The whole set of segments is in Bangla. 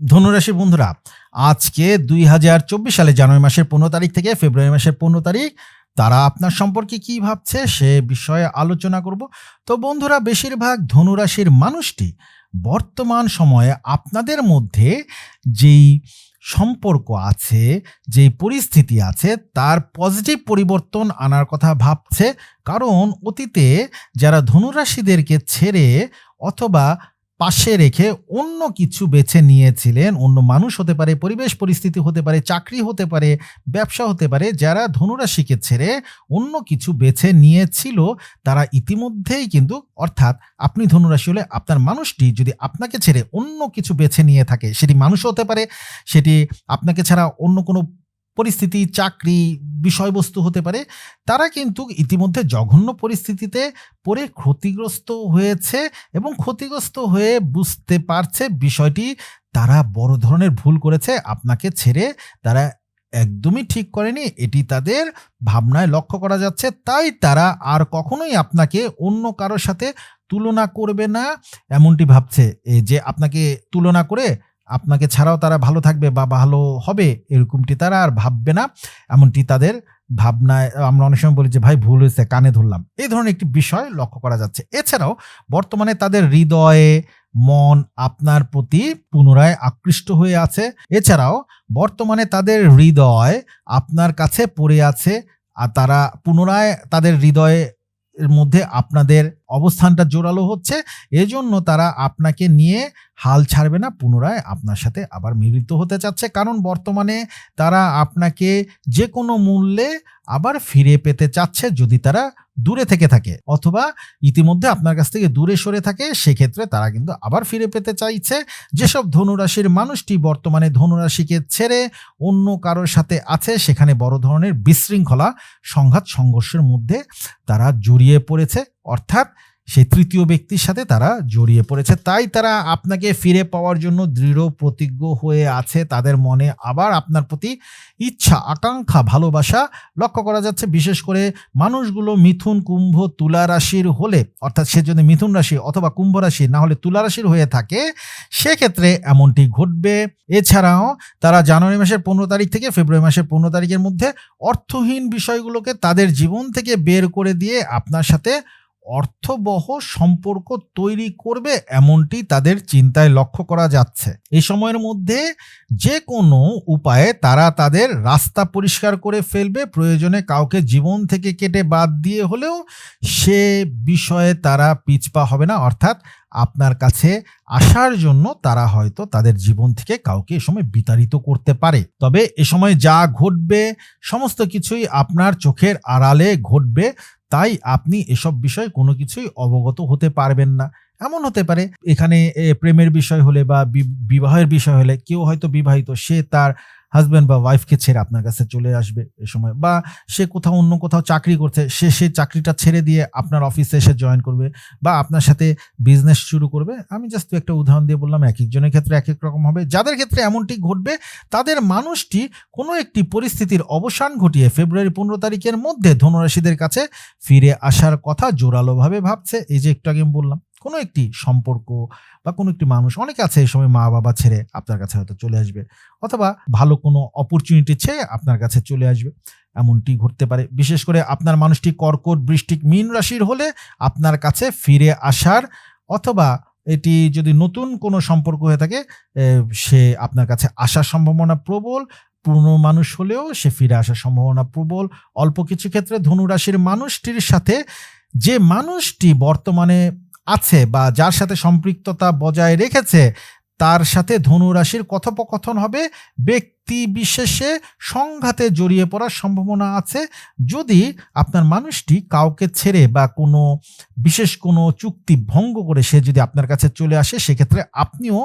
ধনুরাশি বন্ধুরা, আজকে দুই হাজার চব্বিশ সালে জানুয়ারি মাসের পনেরো তারিখ থেকে ফেব্রুয়ারি মাসের পনেরো তারিখ, তারা আপনার সম্পর্কে কি ভাবছে সে বিষয়ে আলোচনা করব। তো বন্ধুরা, বেশিরভাগ ধনুরাশির মানুষটি বর্তমান সময়ে আপনাদের মধ্যে যেই সম্পর্ক আছে, যেই পরিস্থিতি আছে, তার পজিটিভ পরিবর্তন আনার কথা ভাবছে। কারণ অতীতে যারা ধনুরাশিদেরকে ছেড়ে অথবা পাশে রেখে অন্য কিছু বেছে নিয়েছিলেন। অন্য মানুষ হতে পারে, পরিবেশ, পরিস্থিতি হতে পারে, চাকরি হতে পারে, ব্যবসা হতে পারে, যারা ধনুরাশিকে ছেড়ে অন্য কিছু বেছে নিয়েছিল, তারা ইতিমধ্যেই কিন্তু, অর্থাৎ আপনি ধনুরাশি হলে আপনার মানুষটি যদি আপনাকে ছেড়ে অন্য কিছু বেছে নিয়ে থাকে, সেটি মানুষ হতে পারে, সেটি আপনাকে ছাড়া অন্য কোনো পরিস্থিতি, চাকরি, বিষয়বস্তু হতে পারে, তারা কিন্তু ইতিমধ্যে জঘন্য পরিস্থিতিতে পড়ে ক্ষতিগ্রস্ত হয়েছে এবং ক্ষতিগ্রস্ত হয়ে বুঝতে পারছে বিষয়টি। তারা বড় ধরনের ভুল করেছে, আপনাকে ছেড়ে তারা একদমই ঠিক করেনি, এটি তাদের ভাবনায় লক্ষ্য করা যাচ্ছে। তাই তারা আর কখনোই আপনাকে অন্য কারোর সাথে তুলনা করবে না, এমনটি ভাবছে। যে আপনাকে তুলনা করে আপনাকে ছাড়াও তারা ভালো থাকবে বা ভালো হবে, এরকমটি তারা আর ভাববে না। এমনটি তাদের ভাবনায় আমরা অনেক সময় বলি যে, ভাই, ভুল হয়েছে, কানে ধরলাম। এই ধরনের একটি বিষয় লক্ষ্য করা যাচ্ছে। এছাড়াও বর্তমানে তাদের হৃদয়ে, মন আপনার প্রতি পুনরায় আকৃষ্ট হয়ে আছে। এছাড়াও বর্তমানে তাদের হৃদয় আপনার কাছে পড়ে আছে, আর তারা পুনরায় তাদের হৃদয়ে এর মধ্যে আপনাদের অবস্থানটা জোরালো হচ্ছে, এজন্য তারা আপনাকে নিয়ে হাল ছাড়বে না, পুনরায় আপনার সাথে আবার মিলিত হতে চাচ্ছে। কারণ বর্তমানে তারা আপনাকে যে কোনো মূল্যে আবার ফিরে পেতে চাচ্ছে যদি তারা দূরে থেকে থাকে, অথবা ইতিমধ্যে আপনার কাছ থেকে দূরে সরে থাকে, সেক্ষেত্রে তারা কিন্তু আবার ফিরে পেতে চাইছে। যেসব ধনুরাশির মানুষটি বর্তমানে ধনুরাশিকে ছেড়ে অন্য কারোর সাথে আছে, সেখানে বড় ধরনের বিশৃঙ্খলা, সংঘাত, সংঘর্ষের মধ্যে তারা জড়িয়ে পড়েছে। অর্থাৎ সেই তৃতীয় ব্যক্তির সাথে তারা জড়িয়ে পড়েছে। তাই তারা আপনাকে ফিরে পাওয়ার জন্য দৃঢ় প্রতিজ্ঞ হয়ে আছে। তাদের মনে আবার আপনার প্রতি ইচ্ছা, আকাঙ্ক্ষা, ভালোবাসা লক্ষ্য করা যাচ্ছে। বিশেষ করে মানুষগুলো মিথুন কুম্ভ তুলা রাশির হলে, অর্থাৎ সে যদি মিথুন রাশি অথবা কুম্ভ রাশি না হলে তুলা রাশির হয়ে থাকে, সেক্ষেত্রে এমনটি ঘটবে। এছাড়াও তারা জানুয়ারি মাসের পনেরো তারিখ থেকে ফেব্রুয়ারি মাসের পনেরো তারিখের মধ্যে অর্থহীন বিষয়গুলোকে তাদের জীবন থেকে বের করে দিয়ে আপনার সাথে অর্থবহ সম্পর্ক তৈরি করবে এমনটি তাদের চিন্তায় লক্ষ্য করা যাচ্ছে। এই সময়ের মধ্যে যে কোনো উপায়ে তারা তাদের রাস্তা পরিষ্কার করে ফেলবে, প্রয়োজনে কাউকে জীবন থেকে কেটে বাদ দিয়ে হলেও সে বিষয়ে তারা পিছপা হবে না। অর্থাৎ আপনার কাছে আসার জন্য তারা হয়তো তাদের জীবন থেকে কাউকে এ সময় বিতাড়িত করতে পারে। তবে এ সময় যা ঘটবে, সমস্ত কিছুই আপনার চোখের আড়ালে ঘটবে, তাই আপনি এসব বিষয়ে কোনো কিছুই অবগত হতে পারবেন না। এমন হতে পারে, এখানে প্রেমের বিষয় হলে বি- বিবাহের বিষয় হলে কেউ হয়তো বিবাহিত, সে তার হাজব্যান্ড বা ওয়াইফকে ছেড়ে আপনার কাছে চলে আসবে এ সময় বা সে কোথাও অন্য কোথাও চাকরি করছে, সে সে চাকরিটা ছেড়ে দিয়ে আপনার অফিসে এসে জয়েন করবে বা আপনার সাথে বিজনেস শুরু করবে। আমি জাস্ট একটা উদাহরণ দিয়ে বললাম, এক একজনের ক্ষেত্রে এক এক রকম হবে। যাদের ক্ষেত্রে এমনটি ঘটবে, তাদের মানুষটি কোনো একটি পরিস্থিতির অবসান ঘটিয়ে ফেব্রুয়ারি পনেরো তারিখের মধ্যে ধনুরাশিদের কাছে ফিরে আসার কথা জোরালোভাবে ভাবছে। এই যে একটু আগে আমি বললাম কোনো একটি সম্পর্ক বা কোনো একটি মানুষ, অনেকে আছে এই সময় মা বাবা ছেড়ে আপনার কাছে হয়তো চলে আসবে অথবা ভালো কোনো অপরচুনিটি ছেড়ে আপনার কাছে চলে আসবে। এমনটি ঘটতে পারে। বিশেষ করে আপনার মানুষটি কর্কট, বৃষ্টিক, মীন রাশির হলে আপনার কাছে ফিরে আসার অথবা এটি যদি নতুন কোনো সম্পর্ক হয়ে থাকে সে আপনার কাছে আসার সম্ভাবনা প্রবল, পুরনো মানুষ হলেও সে ফিরে আসার সম্ভাবনা প্রবল। অল্প কিছু ক্ষেত্রে ধনুরাশির মানুষটির সাথে যে মানুষটি বর্তমানে আছে বা যার সাথে সম্পৃক্ততা বজায় রেখেছে, তার সাথে ধনুরাশির কথোপকথন হবে। ব্যক্তি বিশেষে সংঘাতে জড়িয়ে পড়ার সম্ভাবনা আছে। যদি আপনার মানুষটি কাউকে ছেড়ে বা কোনো বিশেষ কোনো চুক্তি ভঙ্গ করে সে যদি আপনার কাছে চলে আসে, সেক্ষেত্রে আপনিও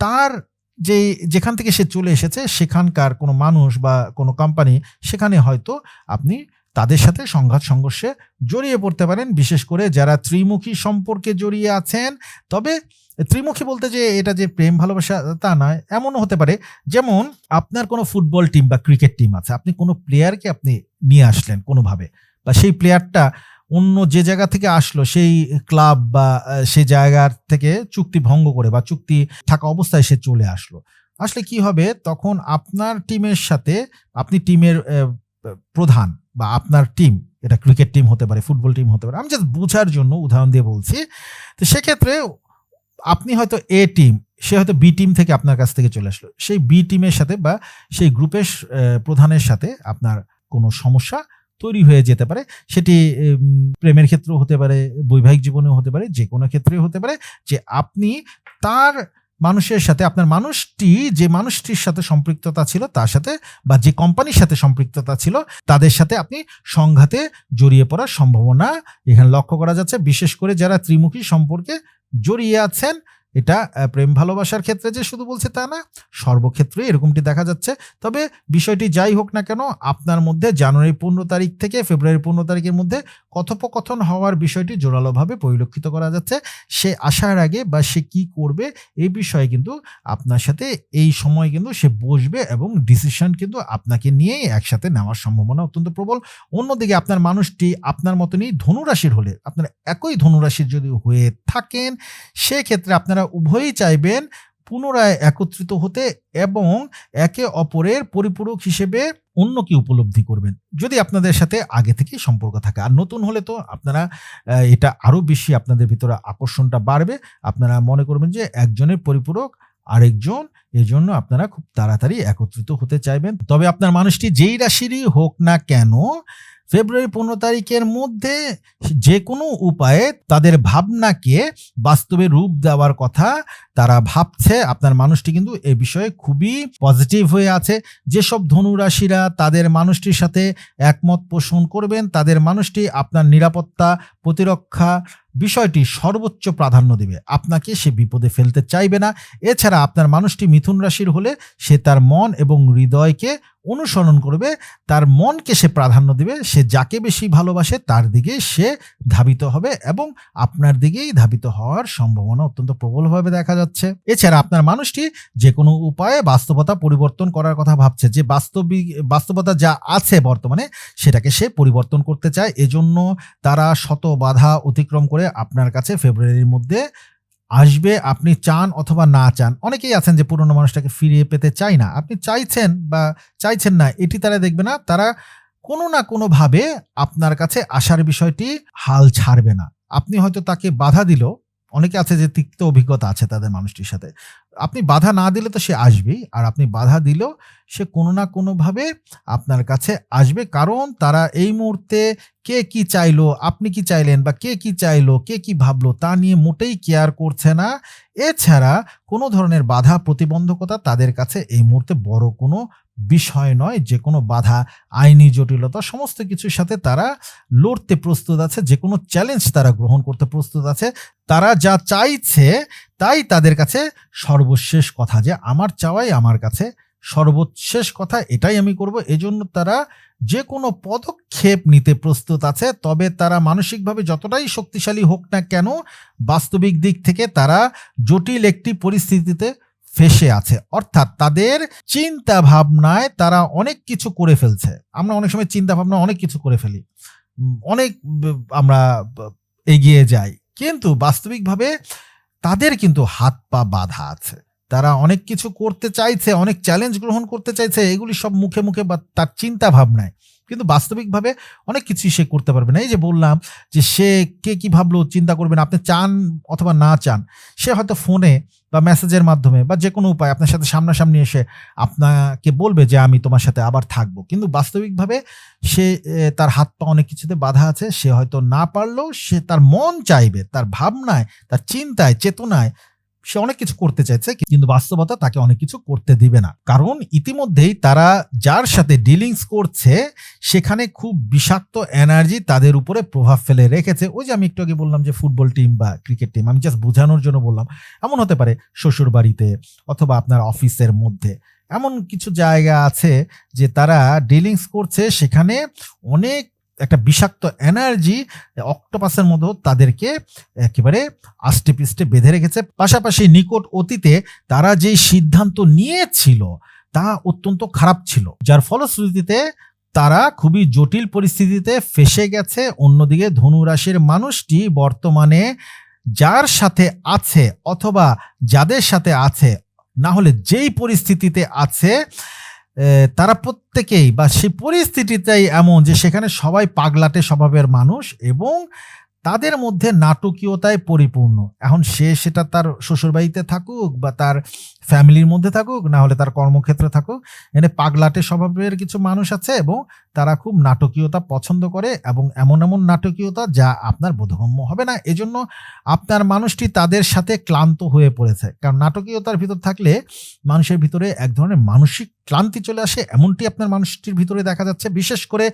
তার যে, যেখান থেকে সে চলে এসেছে, সেখানকার কোনো মানুষ বা কোনো কোম্পানি সেখানে হয়তো আপনি তাদের সাথে সংঘাত সংঘর্ষে জড়িয়ে পড়তে পারেন, বিশেষ করে যারা ত্রিমুখী সম্পর্কে জড়িয়ে আছেন। তবে ত্রিমুখী বলতে যে এটা যে প্রেম, ভালোবাসা, তা নয়, এমনও হতে পারে যেমন আপনার কোনো ফুটবল টিম বা ক্রিকেট টিম আছে, আপনি কোনো প্লেয়ারকে আপনি নিয়ে আসলেন কোনোভাবে বা সেই প্লেয়ারটা অন্য যে জায়গা থেকে আসলো, সেই ক্লাব বা সেই জায়গার থেকে চুক্তি ভঙ্গ করে বা চুক্তি থাকা অবস্থায় সে চলে আসলো। আসলে কি হবে? তখন আপনার টিমের সাথে, আপনি টিমের প্রধান বা আপনার টিম এটা ক্রিকেট টিম হতে পারে ফুটবল টিম হতে পারে, আমি জাস্ট বোঝার জন্য উদাহরণ দিয়ে বলছি, তো সেক্ষেত্রে আপনি হয়তো এ টিম সে হয়তো বি টিম থেকে আপনার কাছ থেকে চলে আসলো, সেই বি টিমের সাথে বা সেই গ্রুপের প্রধানের সাথে আপনার কোনো সমস্যা তৈরি হয়ে যেতে পারে, সেটি প্রেমের ক্ষেত্রেও হতে পারে, বৈবাহিক জীবনেও হতে পারে যে কোনো ক্ষেত্রেও হতে পারে, যে আপনি তার মানুষের সাথে, আপনার মানুষটি যে মানুষটির সাথে সম্পৃক্ততা ছিল, তার সাথে বা যে কোম্পানির সাথে সম্পৃক্ততা ছিল, তাদের সাথে আপনি সংঘাতে জড়িয়ে পড়ার সম্ভাবনা এখানে লক্ষ্য করা যাচ্ছে। বিশেষ করে যারা ত্রিমুখী সম্পর্কে জড়িয়ে আছেন এটা প্রেম ভালোবাসার ক্ষেত্রে যে শুধু বলছে তা না সর্বক্ষেত্রে এরকমটি দেখা যাচ্ছে। তবে বিষয়টি যাই হোক না কেন, আপনার মধ্যে জানুয়ারি পনেরো তারিখ থেকে ফেব্রুয়ারি পনেরো তারিখের মধ্যে কথোপকথন হওয়ার বিষয়টি জোরালোভাবে পরিলক্ষিত করা যাচ্ছে। সে আসার আগে বা সে কি করবে, এই বিষয়ে কিন্তু আপনার সাথে, এই সময় কিন্তু সে বসবে এবং ডিসিশন কিন্তু আপনাকে নিয়েই একসাথে নেওয়ার সম্ভাবনা অত্যন্ত প্রবল। অন্যদিকে আপনার মানুষটি আপনার মতনই ধনুরাশির হলে, আপনার একই ধনুরাশির যদি হয়ে থাকেন, সেক্ষেত্রে আপনারা উভয়ই চাইবেন পুনরায় একত্রিত হতে এবং একে অপরের পরিপূরক হিসেবে অন্য কি উপলব্ধি করবেন। যদি আপনাদের সাথে আগে থেকেই সম্পর্ক থাকে, আর নতুন হলে তো আপনারা এটা আরও বেশি আপনাদের ভিতরে আকর্ষণটা বাড়বে। আপনারা মনে করবেন যে একজনের পরিপূরক আরেকজন, এজন্য আপনারা খুব তাড়াতাড়ি একত্রিত হতে চাইবেন। তবে আপনার মানুষটি যেই রাশিরই হোক না কেন ফেব্রুয়ারি পনেরো তারিখের মধ্যে যে কোনো উপায়ে তাদের ভাবনাকে বাস্তবে রূপ দেওয়ার কথা তারা ভাবছে। আপনার মানুষটি কিন্তু এ বিষয়ে খুবই পজিটিভ হয়ে আছে। যেসব ধনুরাশিরা তাদের মানুষটির সাথে একমত পোষণ করবেন, তাদের মানুষটি আপনার নিরাপত্তা, প্রতিরক্ষা বিষয়টি সর্বোচ্চ প্রাধান্য দেবে। আপনাকে সে বিপদে ফেলতে চাইবে না। এছাড়া আপনার মানুষটি মিথুন রাশির হলে সে তার মন এবং হৃদয়কে অনুসরণ করবে। তার মনকে সে প্রাধান্য দিবে। সে যাকে বেশি ভালোবাসে তার দিকে সে ধাবিত হবে এবং আপনার দিকেই ধাবিত হওয়ার সম্ভাবনা অত্যন্ত প্রবলভাবে দেখা যাচ্ছে। এছাড়া আপনার মানুষটি যে কোনো উপায়ে বাস্তবতা পরিবর্তন করার কথা ভাবছে। যে বাস্তবিক, বাস্তবতা যা আছে বর্তমানে সেটাকে সে পরিবর্তন করতে চায়। এজন্য তারা শত বাধা অতিক্রম করে আপনার কাছে ফেব্রুয়ারির মধ্যে আসবে, আপনি চান অথবা না চান। অনেকেই আছেন যে পুরনো মানুষটাকে ফিরিয়ে পেতে চাই না। আপনি চাইছেন বা চাইছেন না, এটি তারা দেখবে না। তারা কোনো না কোনোভাবে আপনার কাছে আসার বিষয়টি হাল ছাড়বে না। আপনি হয়তো তাকে বাধা দিল। অনেকে আছে যে তিক্ত অভিজ্ঞতা আছে তাদের মানুষটির সাথে। আপনি বাধা না দিলে তো সে আসবেই, আর আপনি বাধা দিলেও সে কোনো না কোনোভাবে আপনার কাছে আসবে। কারণ তারা এই মুহূর্তে কে কি চাইলো, আপনি কি চাইলেন বা কে কি চাইলো, কে কি ভাবলো তা নিয়ে মোটেই কেয়ার করছে না। এছাড়া কোনো ধরনের বাধা প্রতিবন্ধকতা তাদের কাছে এই মুহূর্তে বড় কোনো বিষয় নয়, যে কোনো বাধা, আইনি জটিলতা, সমস্ত কিছুর সাথে তারা লড়তে প্রস্তুত আছে, যে কোনো চ্যালেঞ্জ তারা গ্রহণ করতে প্রস্তুত আছে। তারা যা চাইছে তাই তাদের কাছে সর্বশেষ কথা যে, আমার চাওয়াই আমার কাছে, সর্বশেষ কথা এটাই আমি করব। এজন্য তারা যে কোনো পদক্ষেপ নিতে প্রস্তুত আছে, তবে তারা মানসিকভাবে যতটাই শক্তিশালী হোক না কেন, বাস্তবিক দিক থেকে তারা জটিল একটি পরিস্থিতিতে ফেসে আছে। অর্থাৎ তাদের চিন্তা ভাবনায় তারা অনেক কিছু করে ফেলছে। আমরা অনেক সময় চিন্তা ভাবনা অনেক কিছু করে ফেলি। অনেক আমরা এগিয়ে যাই। কিন্তু বাস্তবিকভাবে তাদের কিন্তু হাত পা বাধা আছে। তারা অনেক কিছু করতে চাইছে, অনেক চ্যালেঞ্জ গ্রহণ করতে চাইছে, এগুলি সব মুখে মুখে বা তার চিন্তা ভাবনায় কিন্তু বাস্তবিকভাবে অনেক কিছুই সে করতে পারবে না। এই যে বললাম যে সে কে কী ভাবলো, চিন্তা করবেন, আপনি চান অথবা না চান, সে হয়তো ফোনে বা মেসেজের মাধ্যমে বা যে কোনো উপায় আপনার সাথে সামনাসামনি এসে আপনাকে বলবে যে আমি তোমার সাথে আবার থাকব। কিন্তু বাস্তবিকভাবে সে তার হাত পা অনেক কিছুতে বাধা আছে, সে হয়তো না পারলেও সে তার মন চাইবে, তার ভাবনায়, তার চিন্তায়, চেতনায় সে অনেক কিছু করতে চাইছে, কিন্তু বাস্তবতা তাকে অনেক কিছু করতে দিবে না। কারণ ইতিমধ্যেই তারা যার সাথে ডিলিংস করছে, সেখানে খুব বিষাক্ত এনার্জি তাদের উপরে প্রভাব ফেলে রেখেছে। ওই যে আমি একটু আগে বললাম যে ফুটবল টিম বা ক্রিকেট টিম আমি জাস্ট বোঝানোর জন্য বললাম, এমন হতে পারে শ্বশুর বাড়িতে অথবা আপনার অফিসের মধ্যে। এমন কিছু জায়গা আছে যে তারা ডিলিংস করছে, সেখানে অনেক একটা বিষাক্ত এনার্জি অক্টোপাসের মতো তাদেরকে একেবারে আষ্টে পিষ্টে বেঁধে রেখেছে। পাশাপাশি নিকট অতীতে তারা যেই সিদ্ধান্ত নিয়েছিল তা অত্যন্ত খারাপ ছিল। যার ফলশ্রুতিতে তারা খুবই জটিল পরিস্থিতিতে ফেসে গেছে। অন্যদিকে ধনুরাশির মানুষটি বর্তমানে যার সাথে আছে অথবা যাদের সাথে আছে, না হলে যেই পরিস্থিতিতে আছে তারা প্রত্যেকেই বা সেই পরিস্থিতিটাই এমন যে সেখানে সবাই পাগলাটে স্বভাবের মানুষ এবং তাদের মধ্যে নাটকীয়তায় পরিপূর্ণ। এখন সে সেটা তার শ্বশুরবাড়িতে থাকুক বা তার ফ্যামিলির মধ্যে থাকুক, না হলে তার কর্মক্ষেত্রে থাকুক, এনে পাগলাটে স্বভাবের কিছু মানুষ আছে এবং তারা খুব নাটকীয়তা পছন্দ করে এবং এমন এমন নাটকীয়তা যা আপনার বোধগম্য হবে না। এজন্য আপনার মানুষটি তাদের সাথে ক্লান্ত হয়ে পড়েছে। কারণ নাটকীয়তার ভিতর থাকলে মানুষের ভিতরে এক ধরনের মানসিক ক্লান্তি চলে আসে, এমনটি আপনার মানুষটির ভিতরে দেখা যাচ্ছে। বিশেষ করে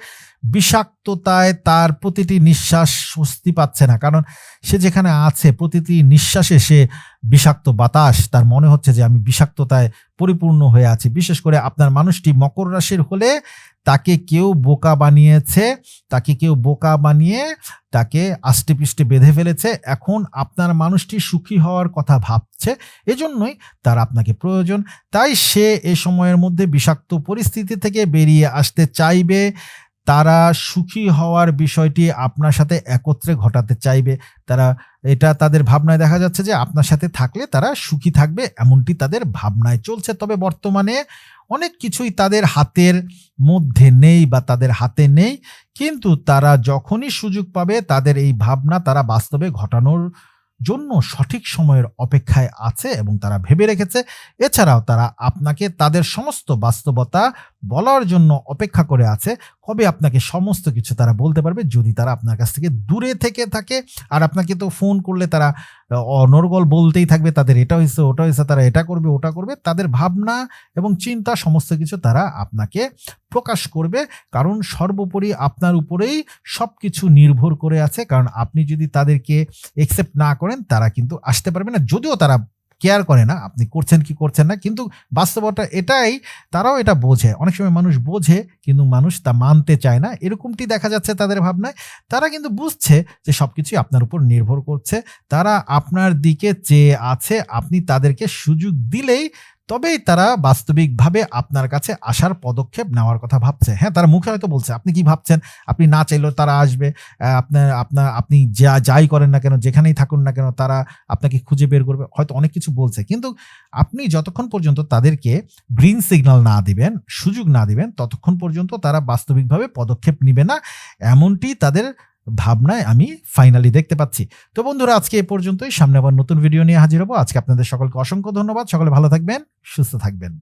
বিষাক্ততায় তার প্রতিটি নিঃশ্বাস স্বস্তি পাচ্ছে না। কারণ সে যেখানে আছে, প্রতিটি নিঃশ্বাসে সে বিষাক্ত বাতাস। তার মনে হচ্ছে যে আমি বিষাক্ততায় পরিপূর্ণ হয়ে আছি। বিশেষ করে আপনার মানুষটি মকর রাশির হলে তাকে কেউ বোকা বানিয়েছে, তাকে কেউ বোকা বানিয়ে তাকে আষ্টে পিষ্টে বেঁধে ফেলেছে। এখন আপনার মানুষটি সুখী হওয়ার কথা ভাবছে, এজন্যই তার আপনাকে প্রয়োজন। তাই সে এ সময়ের মধ্যে বিষাক্ত পরিস্থিতি থেকে বেরিয়ে আসতে চাইবে। তারা সুখী হওয়ার বিষয়টি আপনার সাথে একত্রে ঘটাতে চাইবে। তারা, এটা তাদের ভাবনায় দেখা যাচ্ছে যে আপনার সাথে থাকলে তারা সুখী থাকবে, এমনটি তাদের ভাবনায় চলছে। তবে বর্তমানে অনেক কিছুই তাদের হাতের মধ্যে নেই বা তাদের হাতে নেই, কিন্তু তারা যখনই সুযোগ পাবে তাদের এই ভাবনা তারা বাস্তবে ঘটানোর জন্য সঠিক সময়ের অপেক্ষায় আছে এবং তারা ভেবে রেখেছে। এছাড়াও তারা আপনাকে তাদের সমস্ত বাস্তবতা বলার জন্য অপেক্ষা করে আছে। কবে আপনাকে সমস্ত কিছু তারা বলতে পারবে যদি তারা আপনার কাছ থেকে দূরে থেকে থাকে। আর আপনাকে তো ফোন করলে তারা অনর্গল বলতেই থাকবে, তাদের এটা হয়েছে, ওটা হয়েছে, তারা এটা করবে, ওটা করবে। তাদের ভাবনা এবং চিন্তা সমস্ত কিছু তারা আপনাকে প্রকাশ করবে। কারণ সর্বোপরি আপনার উপরেই সব কিছু নির্ভর করে আছে। কারণ আপনি যদি তাদেরকে একসেপ্ট না করেন, তারা কিন্তু আসতে পারবে না। যদিও তারা কেয়ার করে না, আপনি করছেন কি করছেন না, কিন্তু বাস্তবতা এটাই, তারাও এটা বোঝে। অনেক সময় মানুষ বোঝে, কিন্তু মানুষ তা মানতে চায় না। এরকমটি দেখা যাচ্ছে তাদের ভাবনায়। তারা কিন্তু বুঝছে যে সব কিছুই আপনার উপর নির্ভর করছে। তারা আপনার দিকে চেয়ে আছে, আপনি তাদেরকে সুযোগ দিলেই তবেই তারা বাস্তবিকভাবে আপনার কাছে আসার পদক্ষেপ নেওয়ার কথা ভাবছে। হ্যাঁ তারা মুখে হয়তো বলছে, আপনি কি ভাবছেন? আপনি না চাইলেও তারা আসবে। আপনার আপনার, আপনি যা, যাই করেন না কেন, যেখানেই থাকুন না কেন, তারা আপনাকে খুঁজে বের করবে। হয়তো অনেক কিছু বলছে, কিন্তু আপনি যতক্ষণ পর্যন্ত তাদেরকে গ্রিন সিগন্যাল না দিবেন, সুযোগ না দিবেন, ততক্ষণ পর্যন্ত তারা বাস্তবিকভাবে পদক্ষেপ নিবে না। এমনটি তাদের ভাবনায় আমি ফাইনালি দেখতে পাচ্ছি। তো বন্ধুরা, আজকে এ পর্যন্তই। সামনে আবার নতুন ভিডিও নিয়ে হাজির হব। আজকে আপনাদের সকলকে অসংখ্য ধন্যবাদ। সকলে ভালো থাকবেন, সুস্থ থাকবেন।